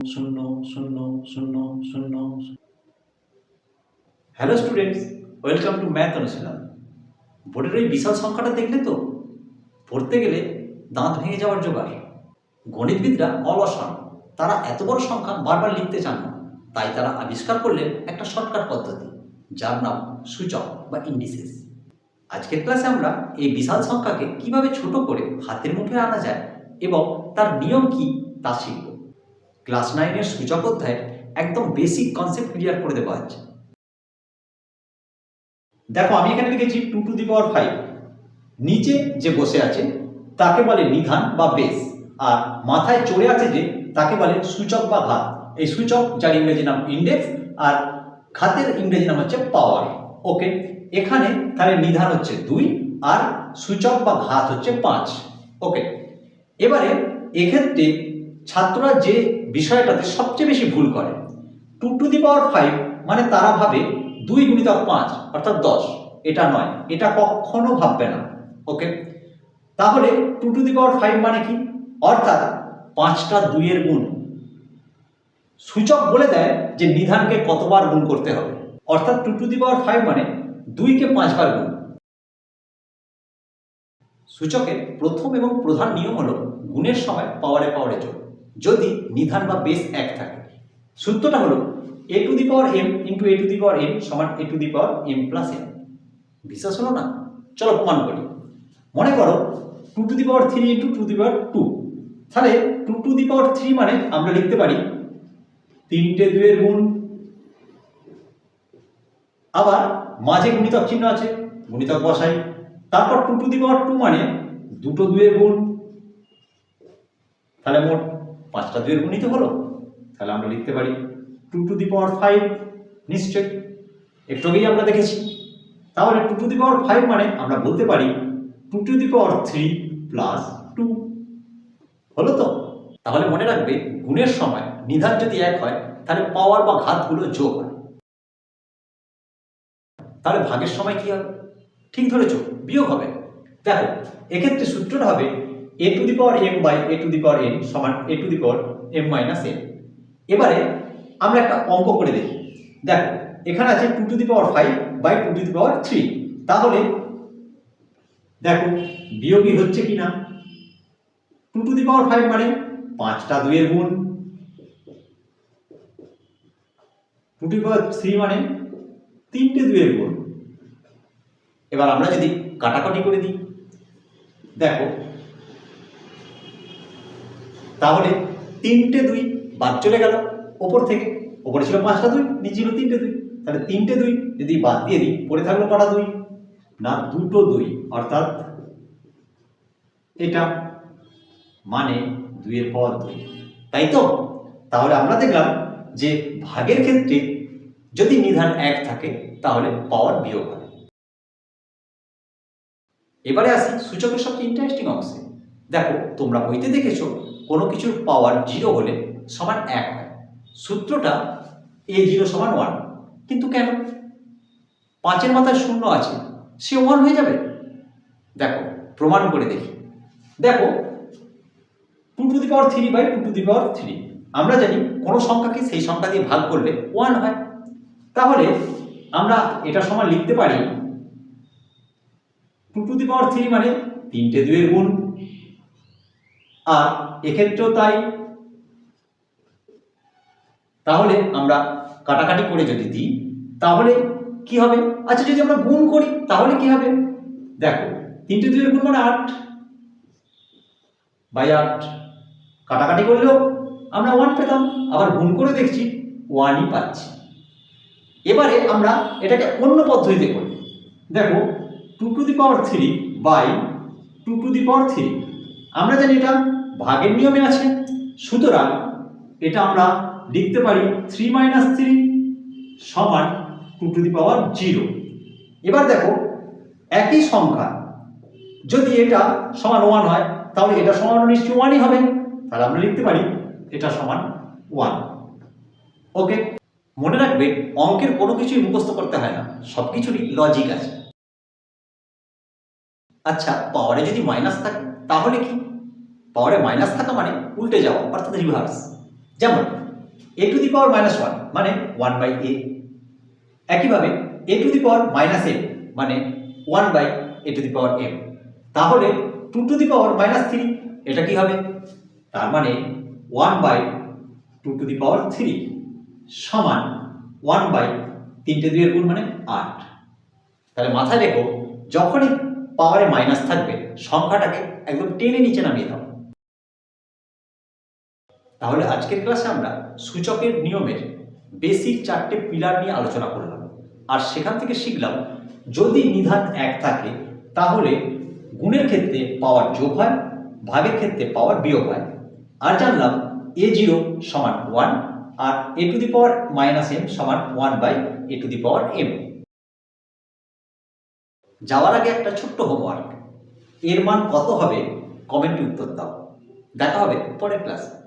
শূন্য শূন্য শূন্য শূন্য hello students welcome to math অনুশীলন বোর্ডের ওই বিশাল সংখ্যাটা দেখলে তো? পড়তে গেলে দাঁত ভেঙে যাওয়ার জোগাড়। গণিতবিদরা অলসন তারা এত বড় সংখ্যা বারবার লিখতে চান না। তাই তারা আবিষ্কার করলেন একটা শর্টকাট পদ্ধতি, যার নাম সূচক বা ইন্ডিসেস। আজকের ক্লাসে আমরা এই বিশাল সংখ্যাকে কীভাবে ছোট করে হাতের মুঠোয় আনা যায় এবং তার নিয়ম কি তা শিখব। ক্লাস নাইনের সূচক অধ্যায়ের একদম বেসিক কনসেপ্ট ক্লিয়ার করে দেবো আজ দেখো, আমি এখানে লিখেছি two to the power five নিচে যে বসে আছে, তাকে বলে নিধান বা বেস আর মাথায় চড়ে আছে যে, তাকে বলে সূচক বা ঘাত। এই সূচক যার ইংরেজি নাম ইন্ডেক্স আর ঘাতের ইংরেজি নাম হচ্ছে পাওয়ার ওকে এখানে তাহলে নিধান হচ্ছে দুই, আর সূচক বা ঘাত হচ্ছে পাঁচ। ওকে এবারে এক্ষেত্রে ছাত্ররা যে বিষয়টাতে সবচেয়ে বেশি ভুল করে two to the power five মানে তারা ভাবে দুই গুণিতক পাঁচ, অর্থাৎ দশ। এটা নয়, এটা কখনো ভাববে না ওকে তাহলে two to the power five মানে কি? অর্থাৎ পাঁচটা দুইয়ের গুণ। সূচক বলে দেয় যে নিধানকে কতবার গুণ করতে হবে, অর্থাৎ two to the power five মানে দুইকে পাঁচবার গুণ। সূচকের প্রথম এবং প্রধান নিয়ম হল গুণের সময় পাওয়ারে পাওয়ারে যোগ। যদি নিধান বা বেস এক থাকে। সূত্রটা হলো এ to the power M into A to the power M সমান এ to the power M plus N বিশ্বাস হলো না? চলো প্রমাণ করি। মনে করো two to the power three into two the power two তাহলে two to the power three মানে আমরা লিখতে পারি তিনটে দুয়ের গুণ। আবার মাঝে গুণিতক চিহ্ন আছে, গুণিতক বসাই। তারপর two to the power two মানে দুটো দুয়ের গুণ। তাহলে মোট পাঁচটা দুয়ের গুণই তো হলো, তাহলে আমরা লিখতে পারি two to the power five নিশ্চয় একটু আগেই আমরা দেখেছি। তাহলে two to the power five মানে আমরা বলতে পারি two to the power three plus two হলো তো? তাহলে মনে রাখবে গুণের সময় নিধান যদি এক হয়, তাহলে পাওয়ার বা ঘাতগুলো যোগ হয়। তাহলে ভাগের সময় কি হবে? ঠিক ধরেছ, বিয়োগ হবে। দেখো, এক্ষেত্রে সূত্রটা হবে a to the power m by a to the power n সমান a to the power m minus n এবারে আমরা একটা অঙ্ক করে দেখি। দেখো, এখানে আছে two to the power five by two to the power three তাহলে দেখো বিয়োগই হচ্ছে কি না two to the power five মানে পাঁচটা দুইয়ের গুণ। টু টু পাওয়ার থ্রি মানে তিনটে দুইয়ের গুণ। এবার আমরা যদি কাটাকাটি করে দিই। দেখো তাহলে তিনটে দুই বাদ চলে গেল, ওপর থেকে। ওপরে ছিল পাঁচটা দুই, নিচে ছিল তিনটে দুই। তাহলে তিনটে দুই যদি বাদ দিয়ে দিই, পড়ে থাকল কটা দুই? না, দুটো দুই। অর্থাৎ এটা মানে দুইয়ের পর দুই। তাই তো? তাহলে আমরা দেখলাম যে ভাগের ক্ষেত্রে যদি নিধান এক থাকে, তাহলে পাওয়ার বিয়োগ হয়। এবারে আসি সূচকের সবচেয়ে ইন্টারেস্টিং অংশে। দেখো, তোমরা বইতে দেখেছ কোনো কিছুর পাওয়ার জিরো হলে সমান এক সূত্রটা এ জিরো সমান ওয়ান কিন্তু কেন? পাঁচের মাথায় শূন্য আছে, সে ওয়ান হয়ে যাবে? দেখো, প্রমাণ করে দেখি। দেখো two to the power three by two to the power three আমরা জানি কোনো সংখ্যাকে সেই সংখ্যা দিয়ে ভাগ করলে ওয়ান হয়। তাহলে আমরা এটা সমান লিখতে পারি two to the power three মানে তিনটে দুয়ের গুণ। আর এক্ষেত্রেও তাই। তাহলে আমরা কাটাকাটি করে যদি দিই, তাহলে কি হবে? আচ্ছা যদি আমরা গুণ করি, তাহলে কি হবে? দেখো, তিনটে দুইয়ের গুণ মানে আট। বাই আট। কাটাকাটি করলেও আমরা ওয়ান পেতাম, আবার গুণ করে দেখছি ওয়ানই পাচ্ছি। এবারে আমরা এটাকে অন্য পদ্ধতিতে করি। দেখো two to the power three by two to the power three আমরা জানি এটা ভাগের নিয়মে আছে। সুতরাং এটা আমরা লিখতে পারি থ্রি মাইনাস থ্রি সমান two to the power zero এবার দেখো, একই সংখ্যা, যদি এটা সমান ওয়ান হয়, তাহলে এটা সমান নিশ্চয়ই ওয়ানই হবে। তাহলে আমরা লিখতে পারি এটা সমান ওয়ান ওকে মনে রাখবে, অঙ্কের কোনো কিছুই মুখস্থ করতে হয় না সব কিছুরই লজিক আছে। আচ্ছা পাওয়ারে যদি মাইনাস থাকে তাহলে কি? পাওয়ারে মাইনাস থাকা মানে উল্টে যাওয়া, অর্থাৎ রিভার্স যেমন a to the power minus one মানে ওয়ান বাই এ একইভাবে a to the power minus m মানে one by a to the power m তাহলে two to the power minus three এটা কি হবে? তার মানে one by two to the power three সমান ওয়ান বাই তিনটে দুইয়ের গুণ মানে আট। তাহলে মাথায় রেখো, যখনই পাওয়ারে মাইনাস থাকবে। সংখ্যাটাকে একদম টেনে নিচে নামিয়ে দাও। তাহলে আজকের ক্লাসে আমরা সূচকের নিয়মের বেসিক চারটে পিলার নিয়ে আলোচনা করলাম। আর সেখান থেকে শিখলাম, যদি নিধান এক থাকে, তাহলে গুণের ক্ষেত্রে পাওয়ার যোগ হয়, ভাগের ক্ষেত্রে পাওয়ার বিয়োগ হয়। আর জানলাম এ জিরো সমান one R a to the power minus m সমান one by a to the power m যাওয়ার আগে একটা ছোট্ট হোমওয়ার্ক এর মান কত হবে? কমেন্টে উত্তর দাও। দেখা হবে পরের ক্লাসে